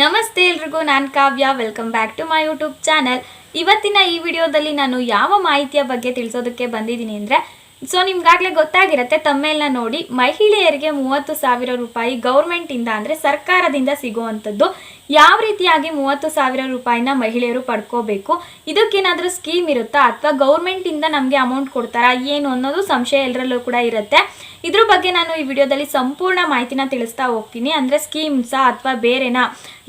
ನಮಸ್ತೆ ಎಲ್ರಿಗೂ, ನಾನು Kavya. Welcome back to my YouTube channel ಇವತ್ತಿನ ಈ ವಿಡಿಯೋದಲ್ಲಿ ನಾನು ಯಾವ ಮಾಹಿತಿಯ ಬಗ್ಗೆ ತಿಳಿಸೋದಕ್ಕೆ ಬಂದಿದ್ದೀನಿ ಅಂದರೆ ಸೊ ನಿಮ್ಗಾಗಲೇ ಗೊತ್ತಾಗಿರುತ್ತೆ ತಮ್ಮೆಲ್ಲ ನೋಡಿ ಮಹಿಳೆಯರಿಗೆ ಮೂವತ್ತು ಸಾವಿರ ರೂಪಾಯಿ ಗೌರ್ಮೆಂಟಿಂದ ಅಂದರೆ ಸರ್ಕಾರದಿಂದ ಸಿಗುವಂಥದ್ದು ಯಾವ ರೀತಿಯಾಗಿ ಮೂವತ್ತು ಸಾವಿರ ರೂಪಾಯಿನ ಮಹಿಳೆಯರು ಪಡ್ಕೋಬೇಕು, ಇದಕ್ಕೇನಾದರೂ ಸ್ಕೀಮ್ ಇರುತ್ತಾ? ಅಥವಾ ಗೌರ್ಮೆಂಟಿಂದ ನಮಗೆ ಅಮೌಂಟ್ ಕೊಡ್ತಾರಾ? ಏನು ಅನ್ನೋದು ಸಂಶಯ ಎಲ್ಲರಲ್ಲೂ ಕೂಡ ಇರುತ್ತೆ. ಇದ್ರ ಬಗ್ಗೆ ನಾನು ಈ ವಿಡಿಯೋದಲ್ಲಿ ಸಂಪೂರ್ಣ ಮಾಹಿತಿನ ತಿಳಿಸ್ತಾ ಹೋಗ್ತೀನಿ. ಅಂದರೆ ಸ್ಕೀಮ್ಸಾ ಅಥವಾ ಬೇರೆನಾ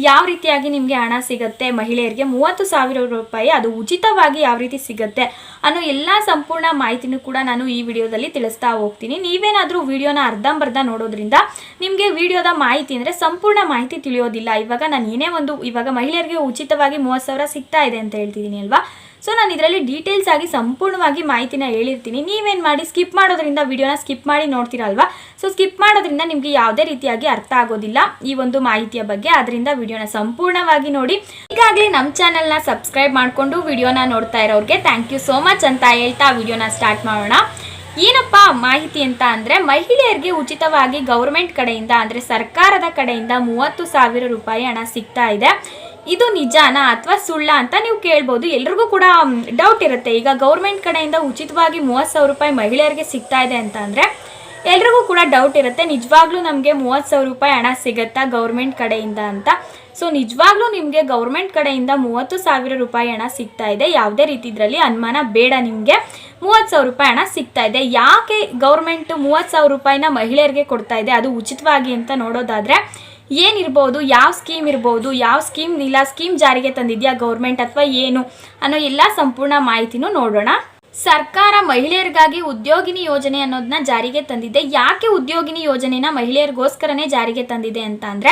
ಯಾವ ರೀತಿಯಾಗಿ ನಿಮಗೆ ಹಣ ಸಿಗುತ್ತೆ, ಮಹಿಳೆಯರಿಗೆ ಮೂವತ್ತು ಸಾವಿರ ರೂಪಾಯಿ ಅದು ಉಚಿತವಾಗಿ ಯಾವ ರೀತಿ ಸಿಗುತ್ತೆ ಅನ್ನೋ ಎಲ್ಲ ಸಂಪೂರ್ಣ ಮಾಹಿತಿನೂ ಕೂಡ ನಾನು ಈ ವಿಡಿಯೋದಲ್ಲಿ ತಿಳಿಸ್ತಾ ಹೋಗ್ತೀನಿ. ನೀವೇನಾದರೂ ವಿಡಿಯೋನ ಅರ್ಧಂಬರ್ಧ ನೋಡೋದ್ರಿಂದ ನಿಮಗೆ ವಿಡಿಯೋದ ಮಾಹಿತಿ ಅಂದರೆ ಸಂಪೂರ್ಣ ಮಾಹಿತಿ ತಿಳಿಯೋದಿಲ್ಲ. ಇವಾಗ ನಾನು ಏನೇ ಒಂದು, ಇವಾಗ ಮಹಿಳೆಯರಿಗೆ ಉಚಿತವಾಗಿ ಮೂವತ್ತು ಸಾವಿರ ಸಿಗ್ತಾ ಇದೆ ಅಂತ ಹೇಳ್ತಿದ್ದೀನಿ ಅಲ್ವಾ? ಸೊ ನಾನು ಇದರಲ್ಲಿ ಡೀಟೇಲ್ಸ್ ಆಗಿ ಸಂಪೂರ್ಣವಾಗಿ ಮಾಹಿತಿನ ಹೇಳಿರ್ತೀನಿ. ನೀವೇನು ಮಾಡಿ ಸ್ಕಿಪ್ ಮಾಡೋದ್ರಿಂದ ವಿಡಿಯೋನ ಸ್ಕಿಪ್ ಮಾಡಿ ನೋಡ್ತೀರಲ್ವಾ? ಸೊ ಸ್ಕಿಪ್ ಮಾಡೋದ್ರಿಂದ ನಿಮಗೆ ಯಾವುದೇ ರೀತಿಯಾಗಿ ಅರ್ಥ ಆಗೋದಿಲ್ಲ ಈ ಒಂದು ಮಾಹಿತಿಯ ಬಗ್ಗೆ. ಅದರಿಂದ ವಿಡಿಯೋನ ಸಂಪೂರ್ಣವಾಗಿ ನೋಡಿ. ಈಗಾಗಲೇ ನಮ್ಮ ಚಾನಲ್ನ ಸಬ್ಸ್ಕ್ರೈಬ್ ಮಾಡಿಕೊಂಡು ವಿಡಿಯೋನ ನೋಡ್ತಾ ಇರೋರಿಗೆ ಥ್ಯಾಂಕ್ ಯು ಸೋ ಮಚ್ ಅಂತ ಹೇಳ್ತಾ ವಿಡಿಯೋನ ಸ್ಟಾರ್ಟ್ ಮಾಡೋಣ. ಏನಪ್ಪ ಮಾಹಿತಿ ಅಂತ ಅಂದರೆ, ಮಹಿಳೆಯರಿಗೆ ಉಚಿತವಾಗಿ ಗೌರ್ಮೆಂಟ್ ಕಡೆಯಿಂದ ಅಂದರೆ ಸರ್ಕಾರದ ಕಡೆಯಿಂದ ಮೂವತ್ತು ಸಾವಿರ ರೂಪಾಯಿ ಹಣ ಸಿಗ್ತಾ ಇದೆ. ಇದು ನಿಜಾನಾ ಅಥವಾ ಸುಳ್ಳ ಅಂತ ನೀವು ಕೇಳ್ಬೋದು. ಎಲ್ರಿಗೂ ಕೂಡ ಡೌಟ್ ಇರುತ್ತೆ. ಈಗ ಗೌರ್ಮೆಂಟ್ ಕಡೆಯಿಂದ ಉಚಿತವಾಗಿ ಮೂವತ್ತು ಸಾವಿರ ರೂಪಾಯಿ ಮಹಿಳೆಯರಿಗೆ ಸಿಗ್ತಾ ಇದೆ ಅಂತ ಅಂದರೆ, ಎಲ್ರಿಗೂ ಕೂಡ ಡೌಟ್ ಇರುತ್ತೆ. ನಿಜವಾಗ್ಲೂ ನಮಗೆ ಮೂವತ್ತು ಸಾವಿರ ರೂಪಾಯಿ ಹಣ ಸಿಗುತ್ತಾ ಗೌರ್ಮೆಂಟ್ ಕಡೆಯಿಂದ ಅಂತ? ಸೊ ನಿಜವಾಗ್ಲೂ ನಿಮಗೆ ಗೌರ್ಮೆಂಟ್ ಕಡೆಯಿಂದ ಮೂವತ್ತು ಸಾವಿರ ರೂಪಾಯಿ ಹಣ ಸಿಗ್ತಾ ಇದೆ. ಯಾವುದೇ ರೀತಿ ಇದರಲ್ಲಿ ಅನುಮಾನ ಬೇಡ ನಿಮಗೆ. ಮೂವತ್ತು ಸಾವಿರ ರೂಪಾಯಿ ಹಣ ಸಿಗ್ತಾ ಇದೆ. ಯಾಕೆ ಗೌರ್ಮೆಂಟ್ ಮೂವತ್ತು ಸಾವಿರ ರೂಪಾಯಿನ ಮಹಿಳೆಯರಿಗೆ ಕೊಡ್ತಾ ಇದೆ? ಅದು ಉಚಿತವಾಗಿ ಅಂತ ನೋಡೋದಾದರೆ ಏನಿರ್ಬೋದು, ಯಾವ ಸ್ಕೀಮ್ ಇರ್ಬೋದು, ಯಾವ ಸ್ಕೀಮ್ ಇಲ್ಲ ಸ್ಕೀಮ್ ಜಾರಿಗೆ ತಂದಿದೆಯಾ ಗೌರ್ಮೆಂಟ್ ಅಥವಾ ಏನು ಅನ್ನೋ ಎಲ್ಲ ಸಂಪೂರ್ಣ ಮಾಹಿತಿನೂ ನೋಡೋಣ. ಸರ್ಕಾರ ಮಹಿಳೆಯರಿಗಾಗಿ ಉದ್ಯೋಗಿನಿ ಯೋಜನೆ ಅನ್ನೋದನ್ನ ಜಾರಿಗೆ ತಂದಿದೆ. ಯಾಕೆ ಉದ್ಯೋಗಿನಿ ಯೋಜನೆನ ಮಹಿಳೆಯರಿಗೋಸ್ಕರನೇ ಜಾರಿಗೆ ತಂದಿದೆ ಅಂತ ಅಂದರೆ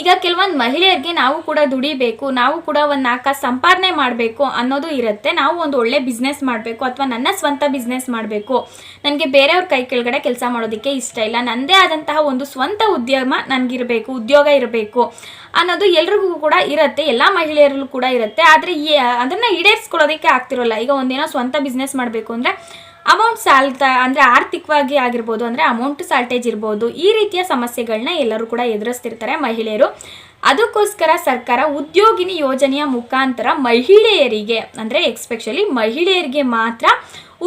ಈಗ ಕೆಲವೊಂದು ಮಹಿಳೆಯರಿಗೆ ನಾವು ಕೂಡ ದುಡಿಬೇಕು, ನಾವು ಕೂಡ ಒಂದು ನಾಲ್ಕು ಸಂಪಾದನೆ ಮಾಡಬೇಕು ಅನ್ನೋದು ಇರುತ್ತೆ. ನಾವು ಒಂದು ಒಳ್ಳೆ ಬಿಸ್ನೆಸ್ ಮಾಡಬೇಕು ಅಥವಾ ನನ್ನ ಸ್ವಂತ ಬಿಸ್ನೆಸ್ ಮಾಡಬೇಕು. ನನಗೆ ಬೇರೆಯವ್ರ ಕೈ ಕೆಳಗಡೆ ಕೆಲಸ ಮಾಡೋದಕ್ಕೆ ಇಷ್ಟ ಇಲ್ಲ. ನನ್ನದೇ ಆದಂತಹ ಒಂದು ಸ್ವಂತ ಉದ್ಯಮ ನನಗಿರಬೇಕು, ಉದ್ಯೋಗ ಇರಬೇಕು ಅನ್ನೋದು ಎಲ್ರಿಗೂ ಕೂಡ ಇರುತ್ತೆ, ಎಲ್ಲ ಮಹಿಳೆಯರಲ್ಲೂ ಕೂಡ ಇರುತ್ತೆ. ಆದರೆ ಅದನ್ನು ಈಡೇರಿಸ್ಕೊಳ್ಳೋದಕ್ಕೆ ಆಗ್ತಿರೋಲ್ಲ. ಈಗ ಒಂದೇನೋ ಸ್ವಂತ ಬಿಸ್ನೆಸ್ ಮಾಡಬೇಕು ಅಂದರೆ ಅಮೌಂಟ್ ಸಾಲ್ತಾ ಅಂದರೆ ಆರ್ಥಿಕವಾಗಿ ಆಗಿರ್ಬೋದು, ಅಂದರೆ ಅಮೌಂಟ್ ಸಾಲ್ಟೇಜ್ ಇರ್ಬೋದು, ಈ ರೀತಿಯ ಸಮಸ್ಯೆಗಳನ್ನ ಎಲ್ಲರೂ ಕೂಡ ಎದುರಿಸ್ತಿರ್ತಾರೆ ಮಹಿಳೆಯರು. ಅದಕ್ಕೋಸ್ಕರ ಸರ್ಕಾರ ಉದ್ಯೋಗಿನಿ ಯೋಜನೆಯ ಮುಖಾಂತರ ಮಹಿಳೆಯರಿಗೆ, ಅಂದರೆ ಎಕ್ಸ್ಪೆಷಲಿ ಮಹಿಳೆಯರಿಗೆ ಮಾತ್ರ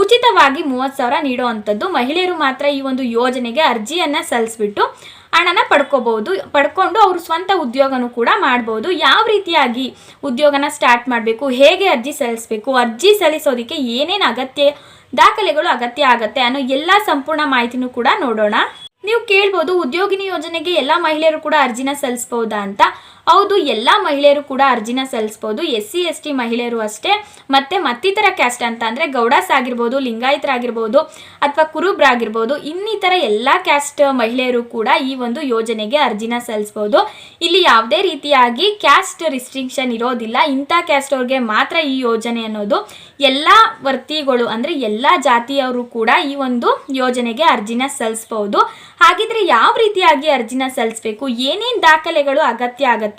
ಉಚಿತವಾಗಿ ಮೂವತ್ತು ಸಾವಿರ ನೀಡುವಂಥದ್ದು ಮಹಿಳೆಯರು ಮಾತ್ರ ಈ ಒಂದು ಯೋಜನೆಗೆ ಅರ್ಜಿಯನ್ನು ಸಲ್ಲಿಸ್ಬಿಟ್ಟು ಹಣನ ಪಡ್ಕೋಬಹುದು, ಪಡ್ಕೊಂಡು ಅವರು ಸ್ವಂತ ಉದ್ಯೋಗನೂ ಕೂಡ ಮಾಡ್ಬೋದು. ಯಾವ ರೀತಿಯಾಗಿ ಉದ್ಯೋಗನ ಸ್ಟಾರ್ಟ್ ಮಾಡಬೇಕು, ಹೇಗೆ ಅರ್ಜಿ ಸಲ್ಲಿಸಬೇಕು, ಅರ್ಜಿ ಸಲ್ಲಿಸೋದಕ್ಕೆ ಏನೇನು ಅಗತ್ಯ ದಾಖಲೆಗಳು ಅಗತ್ಯ ಆಗತ್ತೆ ಅನ್ನೋ ಎಲ್ಲ ಸಂಪೂರ್ಣ ಮಾಹಿತಿನೂ ಕೂಡ ನೋಡೋಣ. ನೀವು ಕೇಳ್ಬೋದು, ಉದ್ಯೋಗಿನಿ ಯೋಜನೆಗೆ ಎಲ್ಲ ಮಹಿಳೆಯರು ಕೂಡ ಅರ್ಜಿನ ಸಲ್ಲಿಸ್ಬೋದಾ ಅಂತ. ಹೌದು, ಎಲ್ಲ ಮಹಿಳೆಯರು ಕೂಡ ಅರ್ಜಿನ ಸಲ್ಲಿಸ್ಬೋದು. ಎಸ್ ಸಿ ಎಸ್ ಟಿ ಮಹಿಳೆಯರು ಅಷ್ಟೇ. ಮತ್ತೆ ಮತ್ತಿತರ ಕ್ಯಾಸ್ಟ್ ಅಂತ ಅಂದರೆ ಗೌಡಾಸ್ ಆಗಿರ್ಬೋದು ಲಿಂಗಾಯತರಾಗಿರ್ಬೋದು ಅಥವಾ ಕುರುಬ್ರಾಗಿರ್ಬೋದು ಇನ್ನಿತರ ಎಲ್ಲ ಕ್ಯಾಸ್ಟ್ ಮಹಿಳೆಯರು ಕೂಡ ಈ ಒಂದು ಯೋಜನೆಗೆ ಅರ್ಜಿನ ಸಲ್ಲಿಸ್ಬೋದು. ಇಲ್ಲಿ ಯಾವುದೇ ರೀತಿಯಾಗಿ ಕ್ಯಾಸ್ಟ್ ರಿಸ್ಟ್ರಿಕ್ಷನ್ ಇರೋದಿಲ್ಲ. ಇಂಥ ಕ್ಯಾಸ್ಟ್ ಅವ್ರಿಗೆ ಮಾತ್ರ ಈ ಯೋಜನೆ ಅನ್ನೋದು ಎಲ್ಲ ವರ್ತಿಗಳು ಅಂದರೆ ಎಲ್ಲ ಜಾತಿಯವರು ಕೂಡ ಈ ಒಂದು ಯೋಜನೆಗೆ ಅರ್ಜಿನ ಸಲ್ಲಿಸ್ಬೋದು. ಹಾಗಿದ್ರೆ ಯಾವ ರೀತಿಯಾಗಿ ಅರ್ಜಿನ ಸಲ್ಲಿಸಬೇಕು? ಏನೇನು ದಾಖಲೆಗಳು ಅಗತ್ಯ ಆಗತ್ತೆ?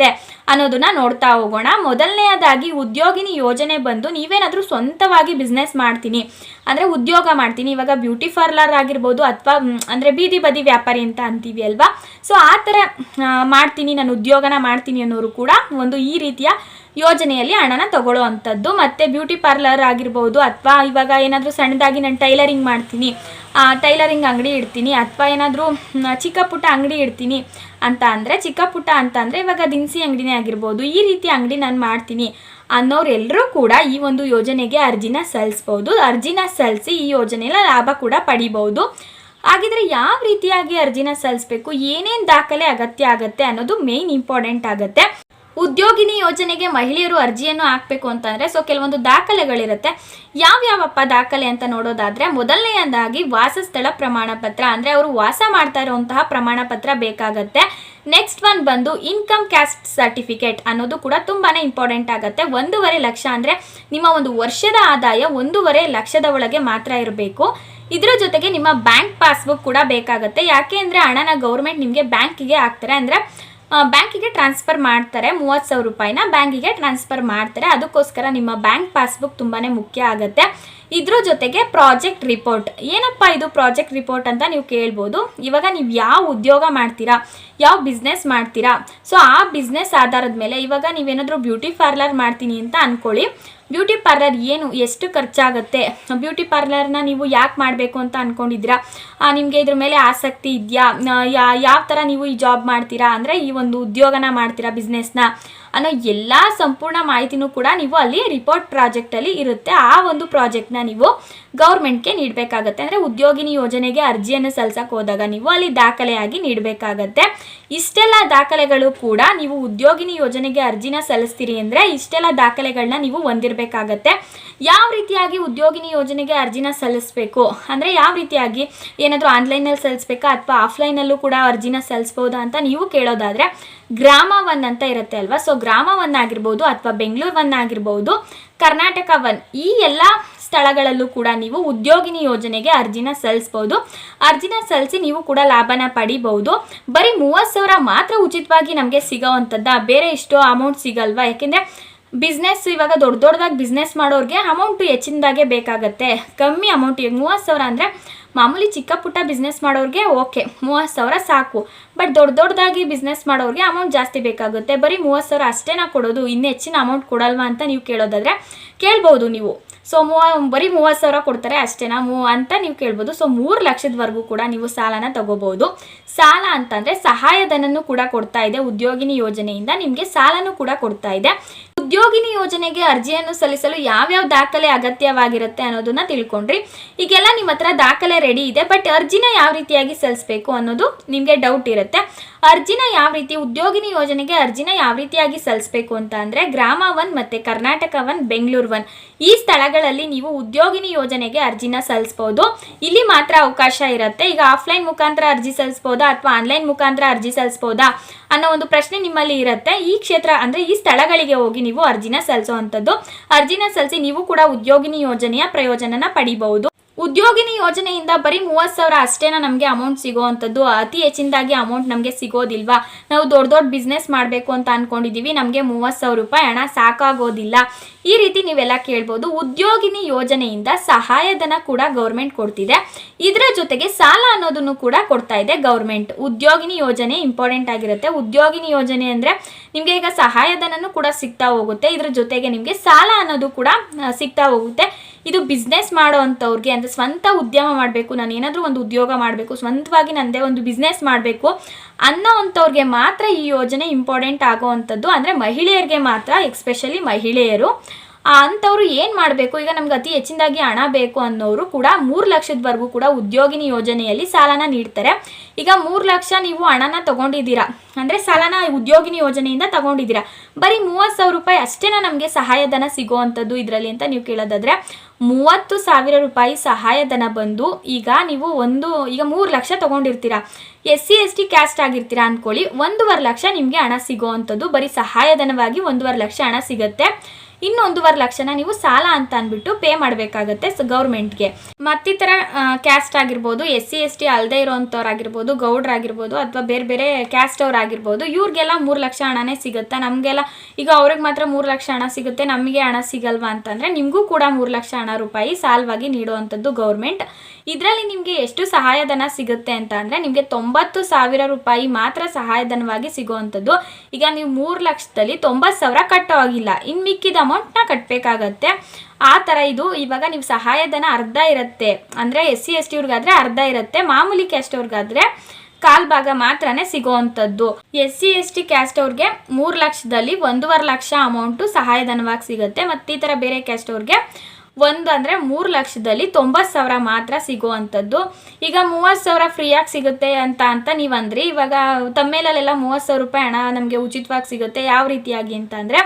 ಅನ್ನೋದನ್ನ ನೋಡ್ತಾ ಹೋಗೋಣ. ಮೊದಲನೆಯದಾಗಿ ಉದ್ಯೋಗಿನಿ ಯೋಜನೆ ಬಂದು ನೀವೇನಾದರೂ ಸ್ವಂತವಾಗಿ ಬಿಸ್ನೆಸ್ ಮಾಡ್ತೀನಿ. ಅಂದರೆ ಉದ್ಯೋಗ ಮಾಡ್ತೀನಿ. ಇವಾಗ ಬ್ಯೂಟಿ ಪಾರ್ಲರ್ ಆಗಿರ್ಬೋದು ಅಥವಾ ಅಂದರೆ ಬೀದಿ ಬದಿ ವ್ಯಾಪಾರಿ ಅಂತ ಅಂತೀವಿ ಅಲ್ವಾ? ಸೊ ಆ ಥರ ಮಾಡ್ತೀನಿ. ನಾನು ಉದ್ಯೋಗನ ಮಾಡ್ತೀನಿ ಅನ್ನೋರು ಕೂಡ ಒಂದು ಈ ರೀತಿಯ ಯೋಜನೆಯಲ್ಲಿ ಹಣನ ತಗೊಳ್ಳೋ ಅಂಥದ್ದು ಮತ್ತು ಬ್ಯೂಟಿ ಪಾರ್ಲರ್ ಆಗಿರ್ಬೋದು ಅಥವಾ ಇವಾಗ ಏನಾದರೂ ಸಣ್ಣದಾಗಿ ನಾನು ಟೈಲರಿಂಗ್ ಮಾಡ್ತೀನಿ. ಟೈಲರಿಂಗ್ ಅಂಗಡಿ ಇಡ್ತೀನಿ. ಅಥವಾ ಏನಾದರೂ ಚಿಕ್ಕ ಪುಟ್ಟ ಅಂಗಡಿ ಇಡ್ತೀನಿ. ಅಂತ ಅಂದರೆ, ಚಿಕ್ಕ ಪುಟ್ಟ ಅಂತ ಅಂದರೆ ಇವಾಗ ದಿನಸಿ ಅಂಗಡಿನೇ ಆಗಿರ್ಬೋದು. ಈ ರೀತಿ ಅಂಗಡಿ ನಾನು ಮಾಡ್ತೀನಿ ಅನ್ನೋರೆಲ್ಲರೂ ಕೂಡ ಈ ಒಂದು ಯೋಜನೆಗೆ ಅರ್ಜಿನ ಸಲ್ಲಿಸ್ಬೋದು. ಅರ್ಜಿನ ಸಲ್ಲಿಸಿ ಈ ಯೋಜನೆಯ ಲಾಭ ಕೂಡ ಪಡಿಬೋದು. ಹಾಗಿದ್ರೆ ಯಾವ ರೀತಿಯಾಗಿ ಅರ್ಜಿನ ಸಲ್ಲಿಸ್ಬೇಕು? ಏನೇನು ದಾಖಲೆ ಅಗತ್ಯ ಆಗುತ್ತೆ ಅನ್ನೋದು ಮೇನ್ ಇಂಪಾರ್ಟೆಂಟ್ ಆಗುತ್ತೆ. ಉದ್ಯೋಗಿನಿ ಯೋಜನೆಗೆ ಮಹಿಳೆಯರು ಅರ್ಜಿಯನ್ನು ಹಾಕಬೇಕು ಅಂತಂದರೆ ಸೊ ಕೆಲವೊಂದು ದಾಖಲೆಗಳಿರುತ್ತೆ. ಯಾವ್ಯಾವಪ್ಪ ದಾಖಲೆ ಅಂತ ನೋಡೋದಾದರೆ, ಮೊದಲನೆಯದಾಗಿ ವಾಸಸ್ಥಳ ಪ್ರಮಾಣ ಪತ್ರ ಅಂದರೆ ಅವರು ವಾಸ ಮಾಡ್ತಾ ಇರುವಂತಹ ಪ್ರಮಾಣ ಪತ್ರ ಬೇಕಾಗತ್ತೆ. ನೆಕ್ಸ್ಟ್ ಒನ್ ಬಂದು ಇನ್ಕಮ್ ಕ್ಯಾಸ್ಟ್ ಸರ್ಟಿಫಿಕೇಟ್ ಅನ್ನೋದು ಕೂಡ ತುಂಬಾ ಇಂಪಾರ್ಟೆಂಟ್ ಆಗುತ್ತೆ. ಒಂದೂವರೆ ಲಕ್ಷ ಅಂದರೆ ನಿಮ್ಮ ಒಂದು ವರ್ಷದ ಆದಾಯ ಒಂದೂವರೆ ಲಕ್ಷದ ಒಳಗೆ ಮಾತ್ರ ಇರಬೇಕು. ಇದರ ಜೊತೆಗೆ ನಿಮ್ಮ ಬ್ಯಾಂಕ್ ಪಾಸ್ಬುಕ್ ಕೂಡ ಬೇಕಾಗುತ್ತೆ. ಯಾಕೆ ಅಂದರೆ ಹಣನ ಗೌರ್ಮೆಂಟ್ ನಿಮಗೆ ಬ್ಯಾಂಕಿಗೆ ಹಾಕ್ತಾರೆ. ಅಂದರೆ ಬ್ಯಾಂಕಿಗೆ ಟ್ರಾನ್ಸ್ಫರ್ ಮಾಡ್ತಾರೆ, ಮೂವತ್ತು ಸಾವಿರ ರೂಪಾಯಿನ ಬ್ಯಾಂಕಿಗೆ ಟ್ರಾನ್ಸ್ಫರ್ ಮಾಡ್ತಾರೆ. ಅದಕ್ಕೋಸ್ಕರ ನಿಮ್ಮ ಬ್ಯಾಂಕ್ ಪಾಸ್ಬುಕ್ ತುಂಬಾ ಮುಖ್ಯ ಆಗುತ್ತೆ. ಇದ್ರ ಜೊತೆಗೆ ಪ್ರಾಜೆಕ್ಟ್ ರಿಪೋರ್ಟ್. ಏನಪ್ಪ ಇದು ಪ್ರಾಜೆಕ್ಟ್ ರಿಪೋರ್ಟ್ ಅಂತ ನೀವು ಕೇಳ್ಬೋದು? ಇವಾಗ ನೀವು ಯಾವ ಉದ್ಯೋಗ ಮಾಡ್ತೀರಾ? ಯಾವ ಬಿಸ್ನೆಸ್ ಮಾಡ್ತೀರಾ? ಸೊ, ಆ ಬಿಸ್ನೆಸ್ ಆಧಾರದ ಮೇಲೆ ಇವಾಗ ನೀವೇನಾದರೂ ಬ್ಯೂಟಿ ಪಾರ್ಲರ್ ಮಾಡ್ತೀನಿ ಅಂತ ಅಂದ್ಕೊಳ್ಳಿ ಬ್ಯೂಟಿ ಪಾರ್ಲರ್ ಏನು, ಎಷ್ಟು ಖರ್ಚಾಗುತ್ತೆ? ಬ್ಯೂಟಿ ಪಾರ್ಲರ್ನ ನೀವು ಯಾಕೆ ಮಾಡಬೇಕು ಅಂತ ಅಂದ್ಕೊಂಡಿದ್ದೀರಾ ನಿಮಗೆ ಇದ್ರ ಮೇಲೆ ಆಸಕ್ತಿ ಇದೆಯಾ? ಯಾವ ಥರ ನೀವು ಈ ಜಾಬ್ ಮಾಡ್ತೀರಾ? ಅಂದರೆ ಈ ಒಂದು ಉದ್ಯೋಗನ ಮಾಡ್ತೀರಾ, ಬಿಸ್ನೆಸ್ನ. ಅನ್ನೋ ಎಲ್ಲ ಸಂಪೂರ್ಣ ಮಾಹಿತಿನೂ ಕೂಡ ನೀವು ಅಲ್ಲಿ ರಿಪೋರ್ಟ್ ಪ್ರಾಜೆಕ್ಟಲ್ಲಿ ಇರುತ್ತೆ. ಆ ಒಂದು ಪ್ರಾಜೆಕ್ಟ್ನ ನೀವು ಗೌರ್ಮೆಂಟ್ಗೆ ನೀಡಬೇಕಾಗತ್ತೆ. ಅಂದರೆ ಉದ್ಯೋಗಿನಿ ಯೋಜನೆಗೆ ಅರ್ಜಿಯನ್ನು ಸಲ್ಲಿಸಕ್ಕೆ ಹೋದಾಗ ನೀವು ಅಲ್ಲಿ ದಾಖಲೆಯಾಗಿ ನೀಡಬೇಕಾಗತ್ತೆ. ಇಷ್ಟೆಲ್ಲ ದಾಖಲೆಗಳು ಕೂಡ ನೀವು ಉದ್ಯೋಗಿನಿ ಯೋಜನೆಗೆ ಅರ್ಜಿನ ಸಲ್ಲಿಸ್ತೀರಿ ಅಂದರೆ ಇಷ್ಟೆಲ್ಲ ದಾಖಲೆಗಳನ್ನ ನೀವು ಹೊಂದಿರಬೇಕಾಗತ್ತೆ. ಯಾವ ರೀತಿಯಾಗಿ ಉದ್ಯೋಗಿನಿ ಯೋಜನೆಗೆ ಅರ್ಜಿನ ಸಲ್ಲಿಸಬೇಕು? ಅಂದರೆ ಯಾವ ರೀತಿಯಾಗಿ ಏನಾದರೂ ಆನ್ಲೈನಲ್ಲಿ ಸಲ್ಲಿಸಬೇಕಾ ಅಥವಾ ಆಫ್ಲೈನಲ್ಲೂ ಕೂಡ ಅರ್ಜಿನ ಸಲ್ಲಿಸ್ಬೋದಾ ಅಂತ ನೀವು ಕೇಳೋದಾದರೆ ಗ್ರಾಮ ಒನ್ ಅಂತ ಇರುತ್ತೆ ಅಲ್ವಾ? ಸೊ ಗ್ರಾಮ ಒನ್ ಆಗಿರ್ಬೋದು ಅಥವಾ ಬೆಂಗಳೂರು ಒನ್ ಆಗಿರ್ಬೋದು ಕರ್ನಾಟಕ ಒನ್ ಈ ಎಲ್ಲ ಸ್ಥಳಗಳಲ್ಲೂ ಕೂಡ ನೀವು ಉದ್ಯೋಗಿನಿ ಯೋಜನೆಗೆ ಅರ್ಜಿನ ಸಲ್ಲಿಸ್ಬೋದು. ಅರ್ಜಿನ ಸಲ್ಲಿಸಿ ನೀವು ಕೂಡ ಲಾಭನ ಪಡಿಬಹುದು. ಬರೀ ಮೂವತ್ತು ಸಾವಿರ ಮಾತ್ರ ಉಚಿತವಾಗಿ ನಮಗೆ ಸಿಗೋವಂಥದ್ದ ಬೇರೆ ಇಷ್ಟು ಅಮೌಂಟ್ ಸಿಗಲ್ವಾ? ಯಾಕೆಂದರೆ ಬಿಸ್ನೆಸ್ ಇವಾಗ ದೊಡ್ಡ ದೊಡ್ಡದಾಗಿ ಬಿಸ್ನೆಸ್ ಮಾಡೋರಿಗೆ ಅಮೌಂಟು ಹೆಚ್ಚಿನದಾಗೆ ಬೇಕಾಗುತ್ತೆ. ಕಮ್ಮಿ ಅಮೌಂಟ್ ಈಗ ಮೂವತ್ತು ಸಾವಿರ ಅಂದರೆ ಮಾಮೂಲಿ ಚಿಕ್ಕ ಪುಟ್ಟ ಬಿಸ್ನೆಸ್ ಮಾಡೋರಿಗೆ ಓಕೆ ಮೂವತ್ತು ಸಾವಿರ ಸಾಕು. ಬಟ್ ದೊಡ್ಡ ದೊಡ್ಡದಾಗಿ ಬಿಸ್ನೆಸ್ ಮಾಡೋರಿಗೆ ಅಮೌಂಟ್ ಜಾಸ್ತಿ ಬೇಕಾಗುತ್ತೆ. ಬರೀ ಮೂವತ್ತು ಸಾವಿರ ಅಷ್ಟೇನಾ ಕೊಡೋದು ಇನ್ನು ಹೆಚ್ಚಿನ ಅಮೌಂಟ್ ಕೊಡಲ್ವಾ ಅಂತ ನೀವು ಕೇಳೋದಾದರೆ ಕೇಳ್ಬೋದು ನೀವು. ಸೊ ಮೂವ ಬರೀ ಮೂವತ್ತು ಸಾವಿರ ಕೊಡ್ತಾರೆ ಅಷ್ಟೇನಾ ಮೂ, ಅಂತ ನೀವು ಕೇಳ್ಬೋದು. ಸೊ ಮೂರು ಲಕ್ಷದವರೆಗೂ ಕೂಡ ನೀವು ಸಾಲನ ತಗೋಬೋದು. ಸಾಲ ಅಂತಂದರೆ ಸಹಾಯಧನನೂ ಕೂಡ ಕೊಡ್ತಾ ಇದೆ ಉದ್ಯೋಗಿನಿ ಯೋಜನೆಯಿಂದ ನಿಮಗೆ ಸಾಲನೂ ಕೂಡ ಕೊಡ್ತಾ ಇದೆ. ಉದ್ಯೋಗಿನಿ ಯೋಜನೆಗೆ ಅರ್ಜಿಯನ್ನು ಸಲ್ಲಿಸಲು ಯಾವ್ಯಾವ ದಾಖಲೆ ಅಗತ್ಯವಾಗಿರುತ್ತೆ ಅನ್ನೋದನ್ನ ತಿಳ್ಕೊಂಡ್ರಿ. ಈಗೆಲ್ಲ ನಿಮ್ಮ ಹತ್ರ ದಾಖಲೆ ರೆಡಿ ಇದೆ ಬಟ್ ಅರ್ಜಿನ ಯಾವ ರೀತಿಯಾಗಿ ಸಲ್ಲಿಸಬೇಕು ಅನ್ನೋದು ನಿಮಗೆ ಡೌಟ್ ಇರುತ್ತೆ. ಅರ್ಜಿನ ಯಾವ ರೀತಿ ಉದ್ಯೋಗಿನಿ ಯೋಜನೆಗೆ ಅರ್ಜಿನ ಯಾವ ರೀತಿಯಾಗಿ ಸಲ್ಲಿಸಬೇಕು ಅಂತ ಅಂದರೆ ಗ್ರಾಮ ಒನ್ ಮತ್ತು ಕರ್ನಾಟಕ ಒನ್, ಬೆಂಗಳೂರು ಒನ್. ಈ ಸ್ಥಳಗಳಲ್ಲಿ ನೀವು ಉದ್ಯೋಗಿನಿ ಯೋಜನೆಗೆ ಅರ್ಜಿನ ಸಲ್ಲಿಸ್ಬೋದು. ಇಲ್ಲಿ ಮಾತ್ರ ಅವಕಾಶ ಇರುತ್ತೆ. ಈಗ ಆಫ್ಲೈನ್ ಮುಖಾಂತರ ಅರ್ಜಿ ಸಲ್ಲಿಸ್ಬೋದಾ ಅಥವಾ ಆನ್ಲೈನ್ ಮುಖಾಂತರ ಅರ್ಜಿ ಸಲ್ಲಿಸ್ಬೋದಾ ಅನ್ನೋ ಒಂದು ಪ್ರಶ್ನೆ ನಿಮ್ಮಲ್ಲಿ ಇರುತ್ತೆ. ಈ ಕ್ಷೇತ್ರ ಅಂದರೆ ಈ ಸ್ಥಳಗಳಿಗೆ ಹೋಗಿ ನೀವು ಅರ್ಜಿನ ಸಲ್ಲಿಸೋ ಅಂಥದ್ದು. ಅರ್ಜಿನ ಸಲ್ಲಿಸಿ ನೀವು ಕೂಡ ಉದ್ಯೋಗಿನಿ ಯೋಜನೆಯ ಪ್ರಯೋಜನನ ಪಡಿಬಹುದು. ಉದ್ಯೋಗಿನಿ ಯೋಜನೆಯಿಂದ ಬರೀ ಮೂವತ್ತು ಸಾವಿರ ಅಷ್ಟೇನ ನಮಗೆ ಅಮೌಂಟ್ ಸಿಗೋವಂಥದ್ದು? ಅತಿ ಹೆಚ್ಚಿನದಾಗಿ ಅಮೌಂಟ್ ನಮಗೆ ಸಿಗೋದಿಲ್ವಾ? ನಾವು ದೊಡ್ಡ ದೊಡ್ಡ ಬಿಸ್ನೆಸ್ ಮಾಡಬೇಕು ಅಂತ ಅಂದ್ಕೊಂಡಿದ್ದೀವಿ ನಮಗೆ ಮೂವತ್ತು ಸಾವಿರ ರೂಪಾಯಿ ಹಣ ಸಾಕಾಗೋದಿಲ್ಲ. ಈ ರೀತಿ ನೀವೆಲ್ಲ ಕೇಳ್ಬೋದು, ಉದ್ಯೋಗಿನಿ ಯೋಜನೆಯಿಂದ ಸಹಾಯಧನ ಕೂಡ ಗೌರ್ಮೆಂಟ್ ಕೊಡ್ತಿದೆ. ಇದರ ಜೊತೆಗೆ ಸಾಲ ಅನ್ನೋದನ್ನು ಕೂಡ ಕೊಡ್ತಾ ಇದೆ ಗೌರ್ಮೆಂಟ್. ಉದ್ಯೋಗಿನಿ ಯೋಜನೆ ಇಂಪಾರ್ಟೆಂಟ್ ಆಗಿರುತ್ತೆ. ಉದ್ಯೋಗಿನಿ ಯೋಜನೆ ಅಂದರೆ ನಿಮಗೆ ಈಗ ಸಹಾಯಧನನೂ ಕೂಡ ಸಿಗ್ತಾ ಹೋಗುತ್ತೆ. ಇದರ ಜೊತೆಗೆ ನಿಮಗೆ ಸಾಲ ಅನ್ನೋದು ಕೂಡ ಸಿಗ್ತಾ ಹೋಗುತ್ತೆ. ಇದು ಬಿಸ್ನೆಸ್ ಮಾಡೋ ಅಂಥವ್ರಿಗೆ ಅಂದರೆ ಸ್ವಂತ ಉದ್ಯಮ ಮಾಡಬೇಕು, ನಾನು ಏನಾದರೂ ಒಂದು ಉದ್ಯೋಗ ಮಾಡಬೇಕು, ಸ್ವಂತವಾಗಿ ನನ್ನದೇ ಒಂದು ಬಿಸ್ನೆಸ್ ಮಾಡಬೇಕು ಅನ್ನೋ ಅಂಥವ್ರಿಗೆ ಮಾತ್ರ ಈ ಯೋಜನೆ ಇಂಪಾರ್ಟೆಂಟ್ ಆಗೋವಂಥದ್ದು. ಅಂದರೆ ಮಹಿಳೆಯರಿಗೆ ಮಾತ್ರ ಎಕ್ಸ್ಪೆಷಲಿ ಮಹಿಳೆಯರು. ಅಂಥವ್ರು ಏನು ಮಾಡಬೇಕು? ಈಗ ನಮ್ಗೆ ಅತಿ ಹೆಚ್ಚಿನದಾಗಿ ಹಣ ಬೇಕು ಅನ್ನೋರು ಕೂಡ ಮೂರು ಲಕ್ಷದವರೆಗೂ ಕೂಡ ಉದ್ಯೋಗಿನಿ ಯೋಜನೆಯಲ್ಲಿ ಸಾಲನ ನೀಡ್ತಾರೆ. ಈಗ ಮೂರು ಲಕ್ಷ ನೀವು ಹಣನ ತಗೊಂಡಿದ್ದೀರಾ? ಅಂದರೆ ಸಾಲನ ಉದ್ಯೋಗಿನಿ ಯೋಜನೆಯಿಂದ ತಗೊಂಡಿದ್ದೀರಾ? ಬರೀ ಮೂವತ್ತು ಸಾವಿರ ರೂಪಾಯಿ ಅಷ್ಟೇನ ನಮಗೆ ಸಹಾಯಧನ ಸಿಗೋವಂಥದ್ದು ಇದರಲ್ಲಿ ಅಂತ ನೀವು ಕೇಳೋದಾದರೆ, ಮೂವತ್ತು ಸಾವಿರ ರೂಪಾಯಿ ಸಹಾಯಧನ ಬಂದು ಈಗ ನೀವು ಒಂದು, ಈಗ ಮೂರು lakh ತಗೊಂಡಿರ್ತೀರಾ? S C, S T caste ಆಗಿರ್ತೀರಾ ಅಂದ್ಕೊಳ್ಳಿ ಒಂದೂವರೆ ಲಕ್ಷ ನಿಮಗೆ ಹಣ ಸಿಗೋವಂಥದ್ದು, ಬರೀ ಸಹಾಯಧನವಾಗಿ ಒಂದೂವರೆ ಲಕ್ಷ ಹಣ ಸಿಗುತ್ತೆ. ಇನ್ನು ಒಂದೂವರೆ ಲಕ್ಷನ ನೀವು ಸಾಲ ಅಂತ ಅಂದ್ಬಿಟ್ಟು ಪೇ ಮಾಡಬೇಕಾಗತ್ತೆ ಗೌರ್ಮೆಂಟ್ಗೆ. ಮತ್ತಿತರ ಕ್ಯಾಸ್ಟ್ ಆಗಿರ್ಬೋದು ಎಸ್ ಸಿ ಎಸ್ ಟಿ ಅಲ್ಲದೆ ಇರೋವಂಥವ್ರಾಗಿರ್ಬೋದು ಗೌಡ್ರಾಗಿರ್ಬೋದು ಅಥವಾ ಬೇರೆ ಬೇರೆ ಕ್ಯಾಸ್ಟ್ ಅವ್ರಾಗಿರ್ಬೋದು, ಇವ್ರಿಗೆಲ್ಲ ಮೂರು ಲಕ್ಷ ಹಣನೇ ಸಿಗುತ್ತೆ? ನಮಗೆಲ್ಲ ಈಗ ಅವ್ರಿಗೆ ಮಾತ್ರ ಮೂರು ಲಕ್ಷ ಹಣ ಸಿಗುತ್ತೆ, ನಮಗೆ ಹಣ ಸಿಗಲ್ವಾ ಅಂತಂದರೆ ನಿಮಗೂ ಕೂಡ ಮೂರು ಲಕ್ಷ ಹಣ ರೂಪಾಯಿ ಸಾಲವಾಗಿ ನೀಡುವಂಥದ್ದು ಗೌರ್ಮೆಂಟ್. ಇದರಲ್ಲಿ ನಿಮಗೆ ಎಷ್ಟು ಸಹಾಯಧನ ಸಿಗುತ್ತೆ ಅಂತ ಅಂದರೆ ನಿಮಗೆ ತೊಂಬತ್ತು ಸಾವಿರ ರೂಪಾಯಿ ಮಾತ್ರ ಸಹಾಯಧನವಾಗಿ ಸಿಗುವಂಥದ್ದು. ಈಗ ನೀವು ಮೂರು ಲಕ್ಷದಲ್ಲಿ ತೊಂಬತ್ತು ಸಾವಿರ ಕಟ್ಟೋ ಆಗಿಲ್ಲ ಇನ್ನು ಮಿಕ್ಕಿದ ಅಮೌಂಟ್ನ ಕಟ್ಟಬೇಕಾಗತ್ತೆ ಆ ಥರ ಇದು ಇವಾಗ ನೀವು ಸಹಾಯಧನ ಅರ್ಧ ಇರುತ್ತೆ. ಅಂದರೆ ಎಸ್ ಸಿ ಎಸ್ ಟಿ ಅರ್ಧ ಇರುತ್ತೆ. ಮಾಮೂಲಿ ಕ್ಯಾಸ್ಟ್ ಅವ್ರಿಗಾದ್ರೆ ಕಾಲ್ ಭಾಗ ಮಾತ್ರನೇ ಸಿಗೋವಂಥದ್ದು. S C S T caste ಅವ್ರಿಗೆ ಮೂರು ಲಕ್ಷದಲ್ಲಿ ಒಂದೂವರೆ ಲಕ್ಷ ಅಮೌಂಟು ಸಹಾಯಧನವಾಗಿ ಸಿಗುತ್ತೆ. ಮತ್ತು ಈ ಥರ ಬೇರೆ ಕ್ಯಾಸ್ಟ್ ಅವ್ರಿಗೆ ಒಂದು ಅಂದರೆ ಮೂರು ಲಕ್ಷದಲ್ಲಿ ತೊಂಬತ್ತು ಸಾವಿರ ಮಾತ್ರ ಸಿಗುವಂಥದ್ದು. ಈಗ ಮೂವತ್ತು ಸಾವಿರ ಫ್ರೀಯಾಗಿ ಸಿಗುತ್ತೆ ಅಂತ ಅಂತ ನೀವು ಅಂದ್ರಿ ಇವಾಗ ತಮ್ಮೇಲಲ್ಲೆಲ್ಲ ಮೂವತ್ತು ಸಾವಿರ ರೂಪಾಯಿ ಹಣ ನಮಗೆ ಉಚಿತವಾಗಿ ಸಿಗುತ್ತೆ. ಯಾವ ರೀತಿಯಾಗಿ ಅಂತ ಅಂದರೆ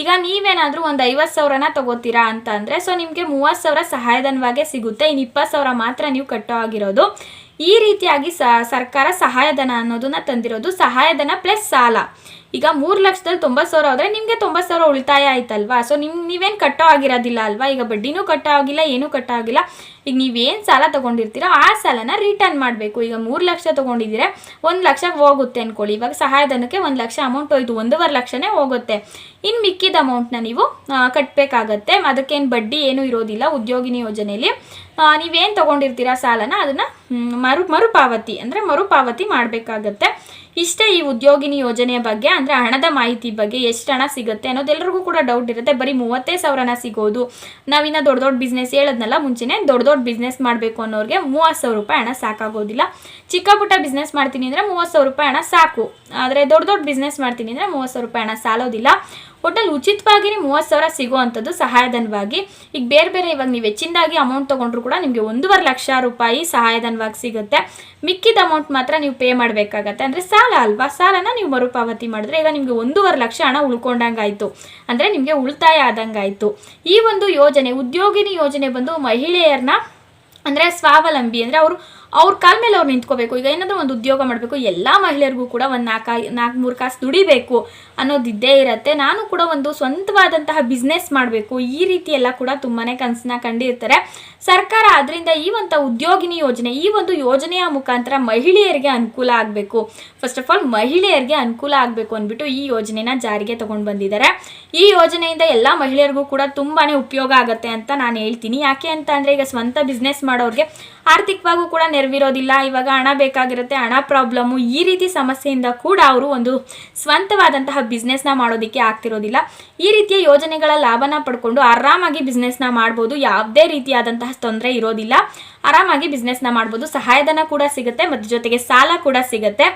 ಈಗ ನೀವೇನಾದರೂ ಒಂದು ಐವತ್ತು ಸಾವಿರನ ತಗೋತೀರಾ ಅಂತ ಅಂದರೆ ಸೊ ನಿಮಗೆ ಮೂವತ್ತು ಸಾವಿರ ಸಹಾಯಧನವಾಗೇ ಸಿಗುತ್ತೆ. ಇನ್ನು ಇಪ್ಪತ್ತು ಸಾವಿರ ಮಾತ್ರ ನೀವು ಕಟ್ಟೋ ಆಗಿರೋದು. ಈ ರೀತಿಯಾಗಿ ಸರ್ಕಾರ ಸಹಾಯಧನ ಅನ್ನೋದನ್ನ ತಂದಿರೋದು ಸಹಾಯಧನ ಪ್ಲಸ್ ಸಾಲ. ಈಗ ಮೂರು ಲಕ್ಷದಲ್ಲಿ ತೊಂಬತ್ತು ಸಾವಿರ ಆದರೆ ನಿಮಗೆ ತೊಂಬತ್ತು ಸಾವಿರ ಉಳಿತಾಯ ಆಯ್ತಲ್ವಾ? ಸೊ ನಿಮ್, ನೀವೇನು ಕಟ್ಟೋ ಆಗಿರೋದಿಲ್ಲ ಅಲ್ವಾ? ಈಗ ಬಡ್ಡಿನೂ ಕಟ್ಟೋ ಆಗಿಲ್ಲ, ಏನೂ ಕಟ್ಟೋ ಆಗಿಲ್ಲ. ಈಗ ನೀವೇನು ಸಾಲ ತೊಗೊಂಡಿರ್ತೀರೋ ಆ ಸಾಲನ ರಿಟರ್ನ್ ಮಾಡಬೇಕು. ಈಗ ಮೂರು ಲಕ್ಷ ತೊಗೊಂಡಿದ್ದೀರಾ, ಒಂದು ಲಕ್ಷ ಹೋಗುತ್ತೆ ಅಂದ್ಕೊಳ್ಳಿ ಇವಾಗ ಸಹಾಯಧನಕ್ಕೆ ಒಂದು ಲಕ್ಷ ಅಮೌಂಟ್ ಹೋಯ್ತು, ಒಂದೂವರೆ ಲಕ್ಷನೇ ಹೋಗುತ್ತೆ. ಇನ್ನು ಮಿಕ್ಕಿದ ಅಮೌಂಟ್ನ ನೀವು ಕಟ್ಟಬೇಕಾಗತ್ತೆ ಅದಕ್ಕೇನು ಬಡ್ಡಿ ಏನೂ ಇರೋದಿಲ್ಲ ಉದ್ಯೋಗಿನಿ ಯೋಜನೆಯಲ್ಲಿ ನೀವೇನು ತೊಗೊಂಡಿರ್ತೀರಾ ಸಾಲನ, ಅದನ್ನು ಮರು, ಮರುಪಾವತಿ, ಅಂದರೆ ಮರುಪಾವತಿ ಮಾಡಬೇಕಾಗತ್ತೆ. ಇಷ್ಟೇ ಈ ಉದ್ಯೋಗಿನಿ ಯೋಜನೆಯ ಬಗ್ಗೆ, ಅಂದರೆ ಹಣದ ಮಾಹಿತಿ ಬಗ್ಗೆ ಎಷ್ಟು ಹಣ ಸಿಗುತ್ತೆ ಅನ್ನೋದೆಲ್ಲರಿಗೂ ಕೂಡ ಡೌಟ್ ಇರುತ್ತೆ. ಬರೀ ಮೂವತ್ತೇ ಸಾವಿರನ ಸಿಗೋದು. ನಾವಿನ್ನ ದೊಡ್ಡ ದೊಡ್ಡ ಬಿಸ್ನೆಸ್ ಹೇಳೋದ್ನಲ್ಲ, ಮುಂಚೆನೇ ದೊಡ್ಡ ದೊಡ್ಡ ಬಿಸ್ನೆಸ್ ಮಾಡಬೇಕು ಅನ್ನೋರಿಗೆ ಮೂವತ್ತು ಸಾವಿರ ರೂಪಾಯಿ ಹಣ ಸಾಕಾಗೋದಿಲ್ಲ. ಚಿಕ್ಕ ಪುಟ್ಟ ಬಿಸ್ನೆಸ್ ಮಾಡ್ತೀನಿ ಅಂದರೆ ಮೂವತ್ತು ಸಾವಿರ ರೂಪಾಯಿ ಹಣ ಸಾಕು. ಆದರೆ ದೊಡ್ಡ ದೊಡ್ಡ ಬಿಸ್ನೆಸ್ ಮಾಡ್ತೀನಿ ಅಂದರೆ ಮೂವತ್ತು ಸಾವಿರ ರೂಪಾಯಿ ಹಣ ಸಾಲೋದಿಲ್ಲ. ಒಟ್ಟಲ್ಲಿ ಉಚಿತವಾಗಿನೇ ಮೂವತ್ತು ಸಾವಿರ ಸಿಗುವಂಥದ್ದು ಸಹಾಯಧನವಾಗಿ. ಈಗ ಬೇರೆ ಬೇರೆ ಇವಾಗ ನೀವು ಹೆಚ್ಚಿನದಾಗಿ ಅಮೌಂಟ್ ತೊಗೊಂಡ್ರು ಕೂಡ ನಿಮಗೆ ಒಂದೂವರೆ ಲಕ್ಷ ರೂಪಾಯಿ ಸಹಾಯಧನವಾಗಿ ಸಿಗುತ್ತೆ. ಮಿಕ್ಕಿದ ಅಮೌಂಟ್ ಮಾತ್ರ ನೀವು ಪೇ ಮಾಡಬೇಕಾಗತ್ತೆ. ಅಂದರೆ ಸಾಲ ಅಲ್ವಾ? ಸಾಲನ ನೀವು ಮರುಪಾವತಿ ಮಾಡಿದ್ರೆ ಈಗ ನಿಮಗೆ ಒಂದೂವರೆ ಲಕ್ಷ ಹಣ ಉಳ್ಕೊಂಡಂಗಾಯ್ತು. ಅಂದರೆ ನಿಮಗೆ ಉಳಿತಾಯ ಆದಂಗಾಯ್ತು. ಈ ಒಂದು ಯೋಜನೆ, ಉದ್ಯೋಗಿನಿ ಯೋಜನೆ ಬಂದು ಮಹಿಳೆಯರನ್ನ ಅಂದರೆ ಸ್ವಾವಲಂಬಿ, ಅಂದರೆ ಅವರು ಅವ್ರ ಕಾಲ ಮೇಲೆ ಅವ್ರು ನಿಂತ್ಕೋಬೇಕು. ಈಗ ಏನಾದರೂ ಒಂದು ಉದ್ಯೋಗ ಮಾಡಬೇಕು, ಎಲ್ಲ ಮಹಿಳೆಯರಿಗೂ ಕೂಡ ಒಂದು ನಾಲ್ಕು ನಾಲ್ಕು, ಮೂರು ಕಾಸು ದುಡಿಬೇಕು ಅನ್ನೋದಿದ್ದೇ ಇರುತ್ತೆ. ನಾನು ಕೂಡ ಒಂದು ಸ್ವಂತವಾದಂತಹ ಬಿಸ್ನೆಸ್ ಮಾಡಬೇಕು. ಈ ರೀತಿ ಎಲ್ಲ ಕೂಡ ತುಂಬಾ ಕನಸನ್ನ ಕಂಡಿರ್ತಾರೆ. ಸರ್ಕಾರ ಅದರಿಂದ ಈ ಒಂದು ಉದ್ಯೋಗಿನಿ ಯೋಜನೆ, ಈ ಒಂದು ಯೋಜನೆಯ ಮುಖಾಂತರ ಮಹಿಳೆಯರಿಗೆ ಅನುಕೂಲ ಆಗಬೇಕು. ಫಸ್ಟ್ ಆಫ್ ಆಲ್ ಮಹಿಳೆಯರಿಗೆ ಅನುಕೂಲ ಆಗಬೇಕು ಅಂದ್ಬಿಟ್ಟು ಈ ಯೋಜನೆನ ಜಾರಿಗೆ ತಗೊಂಡು ಬಂದಿದ್ದಾರೆ. ಈ ಯೋಜನೆಯಿಂದ ಎಲ್ಲ ಮಹಿಳೆಯರಿಗೂ ಕೂಡ ತುಂಬಾ ಉಪಯೋಗ ಆಗುತ್ತೆ ಅಂತ ನಾನು ಹೇಳ್ತೀನಿ. ಯಾಕೆ ಅಂತ ಈಗ ಸ್ವಂತ ಬಿಸ್ನೆಸ್ ಮಾಡೋರಿಗೆ ಆರ್ಥಿಕವಾಗೂ ಕೂಡ ನೆರವಿರೋದಿಲ್ಲ. ಇವಾಗ ಹಣ ಬೇಕಾಗಿರುತ್ತೆ, ಹಣ ಪ್ರಾಬ್ಲಮ್ಮು ಈ ರೀತಿ ಸಮಸ್ಯೆಯಿಂದ ಕೂಡ ಅವರು ಒಂದು ಸ್ವಂತವಾದಂತಹ ಬಿಸ್ನೆಸ್ನ ಮಾಡೋದಕ್ಕೆ ಆಗ್ತಿರೋದಿಲ್ಲ. ಈ ರೀತಿಯ ಯೋಜನೆಗಳ ಲಾಭನ ಪಡ್ಕೊಂಡು ಆರಾಮಾಗಿ ಬಿಸ್ನೆಸ್ನ ಮಾಡ್ಬೋದು. ಯಾವುದೇ ರೀತಿಯಾದಂತಹ ತೊಂದರೆ ಇರೋದಿಲ್ಲ. ಆರಾಮಾಗಿ ಬಿಸ್ನೆಸ್ನ ಮಾಡ್ಬೋದು. ಸಹಾಯಧನ ಕೂಡ ಸಿಗುತ್ತೆ, ಮತ್ತು ಜೊತೆಗೆ ಸಾಲ ಕೂಡ ಸಿಗುತ್ತೆ.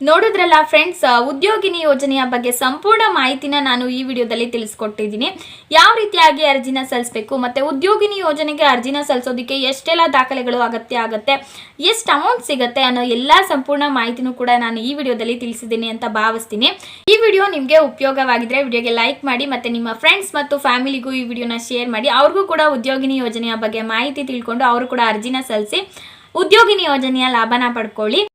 ನೋಡಿದ್ರಲ್ಲ ಫ್ರೆಂಡ್ಸ್ ಉದ್ಯೋಗಿನಿ ಯೋಜನೆಯ ಬಗ್ಗೆ ಸಂಪೂರ್ಣ ಮಾಹಿತಿನ ನಾನು ಈ ವಿಡಿಯೋದಲ್ಲಿ ತಿಳಿಸ್ಕೊಟ್ಟಿದ್ದೀನಿ. ಯಾವ ರೀತಿಯಾಗಿ ಅರ್ಜಿನ ಸಲ್ಲಿಸಬೇಕು ಮತ್ತು ಉದ್ಯೋಗಿನಿ ಯೋಜನೆಗೆ ಅರ್ಜಿನ ಸಲ್ಲಿಸೋದಕ್ಕೆ ಎಷ್ಟೆಲ್ಲ ದಾಖಲೆಗಳು ಅಗತ್ಯ ಆಗುತ್ತೆ, ಎಷ್ಟು ಅಮೌಂಟ್ ಸಿಗುತ್ತೆ ಅನ್ನೋ ಎಲ್ಲ ಸಂಪೂರ್ಣ ಮಾಹಿತಿನೂ ಕೂಡ ನಾನು ಈ ವಿಡಿಯೋದಲ್ಲಿ ತಿಳಿಸಿದ್ದೀನಿ ಅಂತ ಭಾವಿಸ್ತೀನಿ. ಈ ವಿಡಿಯೋ ನಿಮಗೆ ಉಪಯೋಗವಾಗಿದ್ರೆ ವಿಡಿಯೋಗೆ ಲೈಕ್ ಮಾಡಿ ಮತ್ತು ನಿಮ್ಮ ಫ್ರೆಂಡ್ಸ್ ಮತ್ತು ಫ್ಯಾಮಿಲಿಗೂ ಈ ವಿಡಿಯೋನ ಶೇರ್ ಮಾಡಿ, ಅವ್ರಿಗೂ ಕೂಡ ಉದ್ಯೋಗಿನಿ ಯೋಜನೆಯ ಬಗ್ಗೆ ಮಾಹಿತಿ ತಿಳ್ಕೊಂಡು ಅವರು ಕೂಡ ಅರ್ಜಿನ ಸಲ್ಲಿಸಿ ಉದ್ಯೋಗಿನಿ ಯೋಜನೆಯ ಲಾಭನ ಪಡ್ಕೊಳ್ಳಿ.